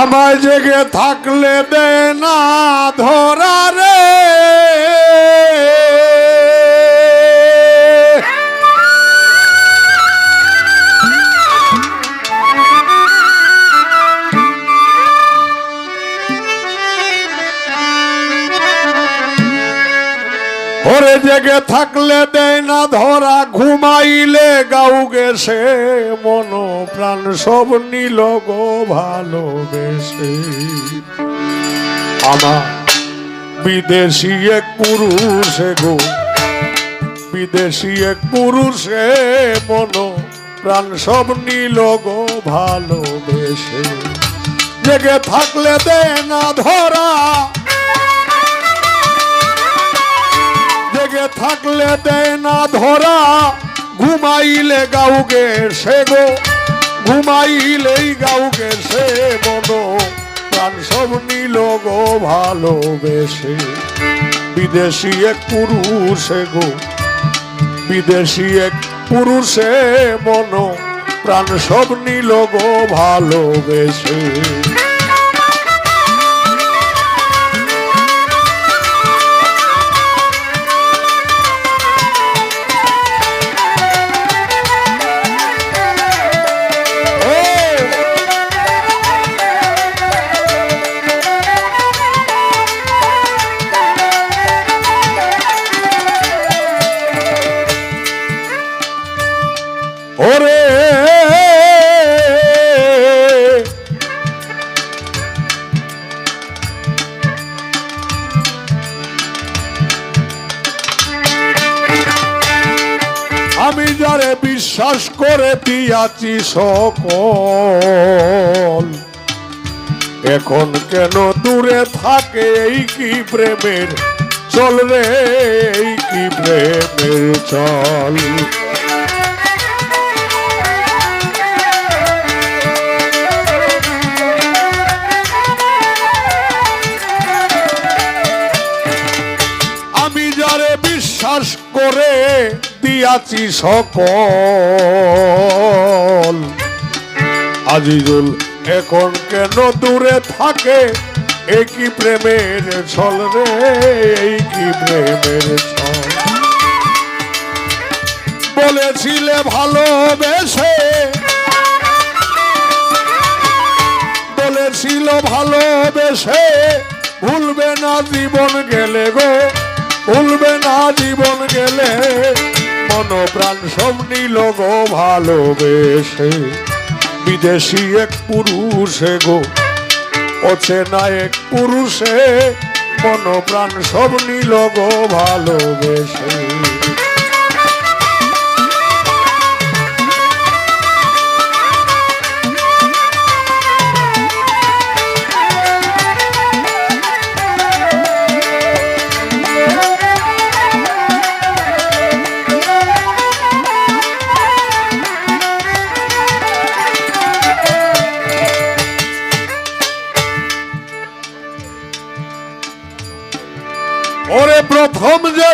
আমায় জেগে থাকলে দে না ধরা রে থাকলে দেয় না ধরা, ঘুমাইলে গাউ গেছে মন, প্রাণ সব নিল গো ভালোবেসে। আমার বিদেশি এক পুরুষে গো, বিদেশি এক পুরুষে মন, প্রাণ সব নিল গো ভালোবেসে। জেগে থাকলে দেয় না ধরা জেগে থাকলে দেয় না ধরা, ঘুমাইলে গাউগে সে গো ঘুমাইলেই গাউগে সে মনো প্রাণ সব নিল গো ভালোবেসে, বিদেশি এক পুরুষে গো। বিদেশি এক পুরুষে মনো প্রাণ সব নিল গো ভালোবেসে। দিয়াছি সকল। এখন কেন দূরে থাকে এই কি প্রেমের চল রে, এই কি প্রেমের চল? আমি যারে বিশ্বাস করে দিয়াছি সকল। আজিজুল। এখন কেন দূরে থাকে? একই প্রেমের ছল রে এই কি প্রেমের ছল। বলেছিলে ভালোবেসে, বলেছিল ভালোবেসে, ভুলবে না জীবন গেলে গো, ভুলবে না জীবন গেলে। মন প্রাণ সব নিল গো ভালোবেসে। বিদেশি এক পুরুষে গো অচেনা এক পুরুষে মন প্রাণ সব নিল গো ভালোবেসে।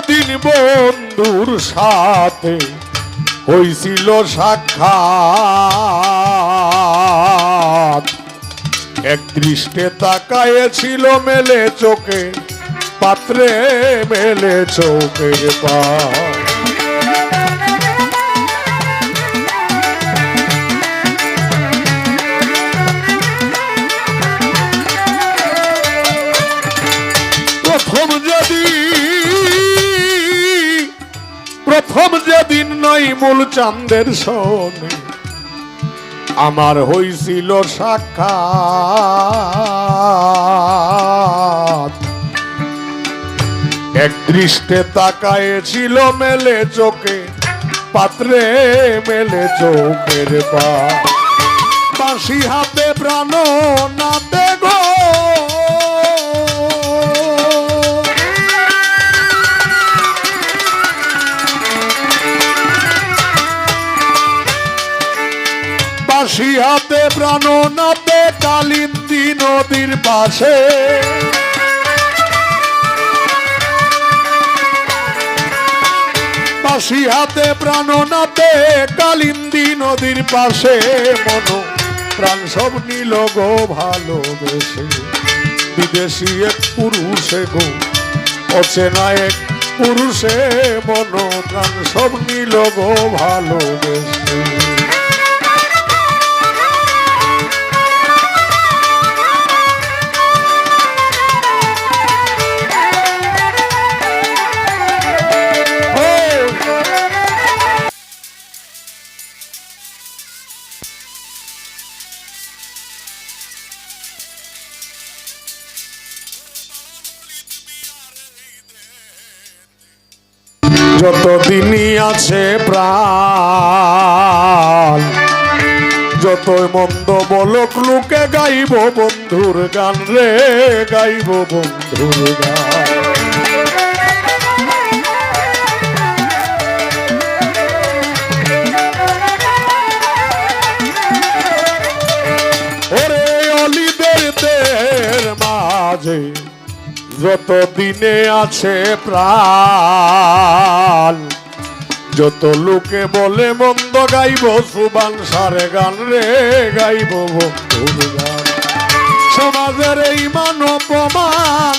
যেদিন বন্ধুর সাথে হইছিল সাক্ষাৎ। এক দৃষ্টে তাকায়েছিল মেলে চোখে পাত্রে মেলে চোখে পা মূল চাঁদের শোনে আমার হইছিল সাক্ষাৎ। এক দৃষ্টে তাকায়েছিল মেলে চোখে, পাত্রে মেলে চোখের পা। বাঁশি হাতে প্রাণ নাতে গো বাঁশি হাতে প্রাণ নাতে কালিন্দী নদীর পাশে। বাঁশি হাতে প্রাণ নাতে কালিন্দী নদীর পাশে। মন প্রাণ সব নিল গো ভালোবেসে বিদেশি এক পুরুষে গো, অচেনা এক পুরুষে মন প্রাণ সব নিল গো ভালোবেসে যত দিনই আছে প্রাণ, যতই মন্দ বলক লোকে গাইব বন্ধুর গান রে, গাইব বন্ধুর গান। যত দিনে আছে প্রাণ, যত লোকে বলে মন্দ গাইব, সুবান সারে গান রে গাইব সমাজের এই মান অপমান,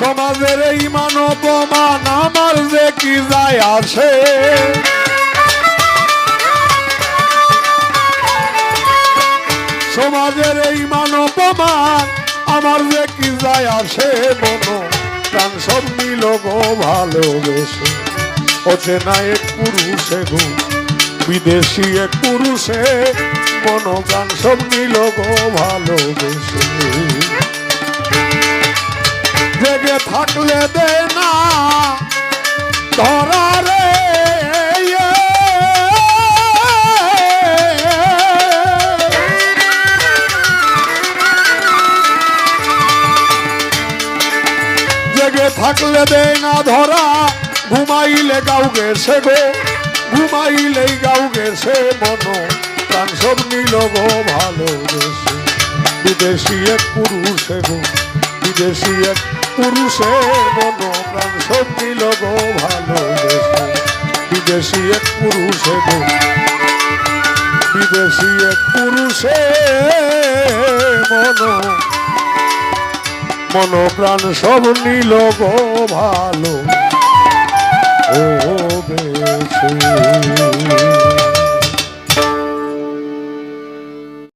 সমাজের এই মান অপমান, আমার যে কি যায় আসে সমাজের এই মান অপমান আমার যে কি যায় আসে মনো। প্রাণ সব নিল গো, ভালোবেসে। অচেনা এক পুরুষে গো, বিদেশি এক পুরুষে, মন গান সব নিল গো, ভালোবেসে। জেগে থাকলে দে না ধরা থাকলে দে না ধরা, ঘুমাইলে গাও গেছে গো, ঘুমাইলেই গাও গেছে মন প্রাণ সব নিল গো ভালোবেসে, বিদেশি এক পুরুষে গো, বিদেশি এক পুরুষে মন প্রাণ সব নিল গো ভালোবেসে, বিদেশি এক পুরুষে গো, বিদেশি এক পুরুষে মন মন প্রাণ সব নিল গো ভালো। ও বেশি।